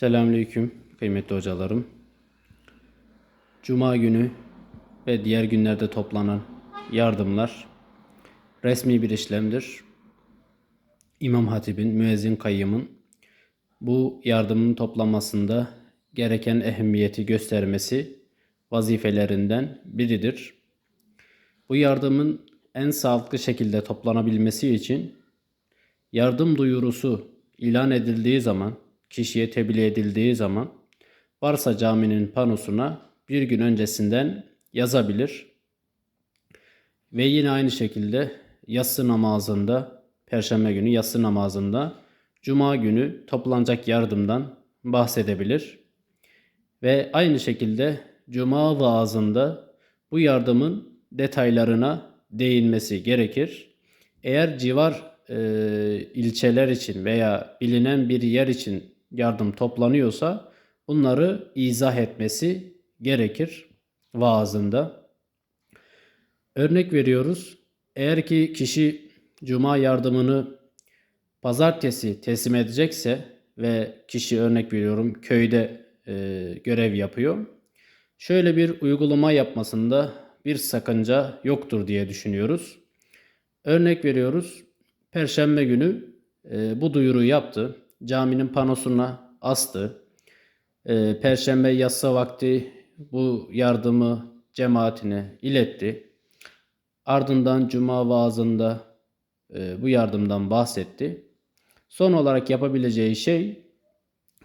Selamünaleyküm kıymetli hocalarım. Cuma günü ve diğer günlerde toplanan yardımlar resmi bir işlemdir. İmam Hatib'in, müezzin kayyımın bu yardımın toplanmasında gereken ehemmiyeti göstermesi vazifelerinden biridir. Bu yardımın en sağlıklı şekilde toplanabilmesi için yardım duyurusu ilan edildiği zaman, kişiye tebliğ edildiği zaman varsa caminin panosuna bir gün öncesinden yazabilir. Ve yine aynı şekilde yatsı namazında, perşembe günü yatsı namazında, cuma günü toplanacak yardımdan bahsedebilir. Ve aynı şekilde cuma vaazında bu yardımın detaylarına değinmesi gerekir. Eğer civar e, ilçeler için veya bilinen bir yer için yardım toplanıyorsa bunları izah etmesi gerekir vaazında. Örnek veriyoruz. Eğer ki kişi cuma yardımını pazartesi teslim edecekse ve kişi örnek veriyorum köyde e, görev yapıyor. Şöyle bir uygulama yapmasında bir sakınca yoktur diye düşünüyoruz. Örnek veriyoruz. Perşembe günü e, bu duyuruyu yaptı. Caminin panosuna astı. E, Perşembe yatsı vakti bu yardımı cemaatine iletti. Ardından cuma vaazında e, bu yardımdan bahsetti. Son olarak yapabileceği şey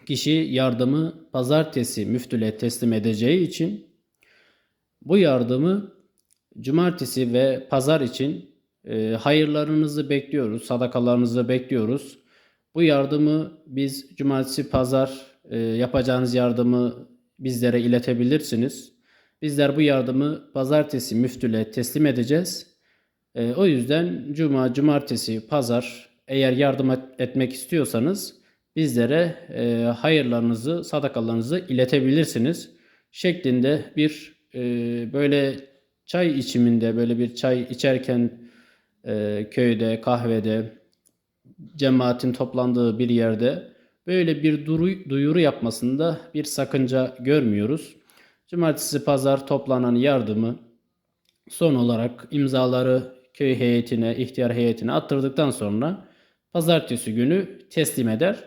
kişi yardımı pazartesi müftüle teslim edeceği için bu yardımı cumartesi ve pazar için e, hayırlarınızı bekliyoruz, sadakalarınızı bekliyoruz. Bu yardımı biz cumartesi, pazar e, yapacağınız yardımı bizlere iletebilirsiniz. Bizler bu yardımı pazartesi müftüle teslim edeceğiz. E, o yüzden cuma, cumartesi, pazar eğer yardım et, etmek istiyorsanız bizlere e, hayırlarınızı, sadakalarınızı iletebilirsiniz şeklinde bir e, böyle çay içiminde böyle bir çay içerken e, köyde, kahvede, cemaatin toplandığı bir yerde böyle bir duru, duyuru yapmasında bir sakınca görmüyoruz. Cumartesi pazar toplanan yardımı son olarak imzaları köy heyetine, ihtiyar heyetine attırdıktan sonra pazartesi günü teslim eder.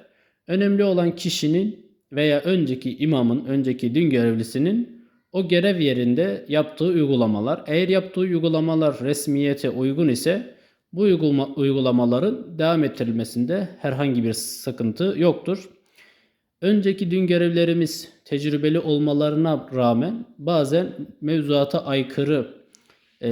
Önemli olan kişinin veya önceki imamın, önceki din görevlisinin o görev yerinde yaptığı uygulamalar. Eğer yaptığı uygulamalar resmiyete uygun ise bu uygulama, uygulamaların devam ettirilmesinde herhangi bir sıkıntı yoktur. Önceki din görevlerimiz tecrübeli olmalarına rağmen bazen mevzuata aykırı e,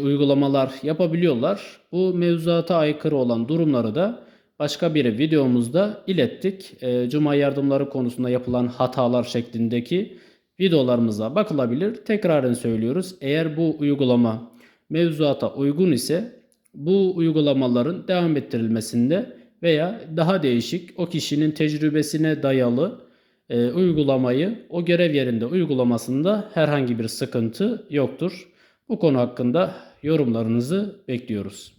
uygulamalar yapabiliyorlar. Bu mevzuata aykırı olan durumları da başka bir videomuzda ilettik. E, Cuma yardımları konusunda yapılan hatalar şeklindeki videolarımıza bakılabilir. Tekraren söylüyoruz. Eğer bu uygulama mevzuata uygun ise bu uygulamaların devam ettirilmesinde veya daha değişik o kişinin tecrübesine dayalı e, uygulamayı o görev yerinde uygulamasında herhangi bir sıkıntı yoktur. Bu konu hakkında yorumlarınızı bekliyoruz.